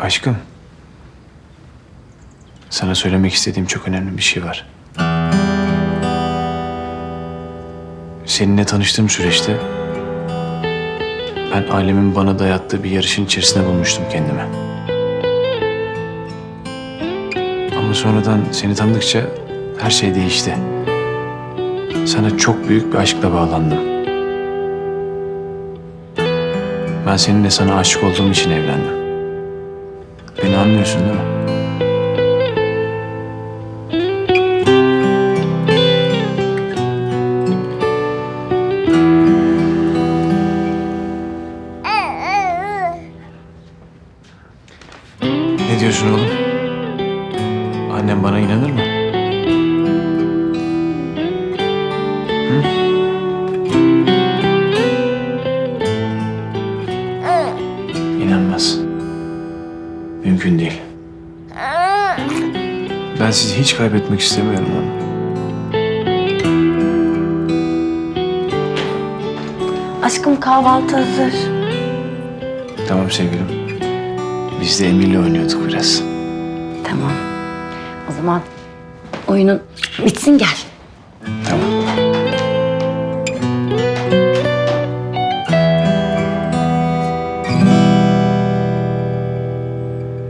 Aşkım. Sana söylemek istediğim çok önemli bir şey var. Seninle tanıştığım süreçte ben ailemin bana dayattığı bir yarışın içerisinde bulmuştum kendimi. Ama sonradan seni tanıdıkça her şey değişti. Sana çok büyük bir aşkla bağlandım. Ben seninle sana aşık olduğum için evlendim. Beni anlıyorsun değil mi? Ne diyorsun oğlum? Annem bana inanır mı? Hı? İnanmaz. Mümkün değil. Ben sizi hiç kaybetmek istemiyorum ama. Aşkım kahvaltı hazır. Tamam sevgilim. Biz de Emir'le oynuyorduk biraz. Tamam. O zaman oyunun bitsin gel. Tamam.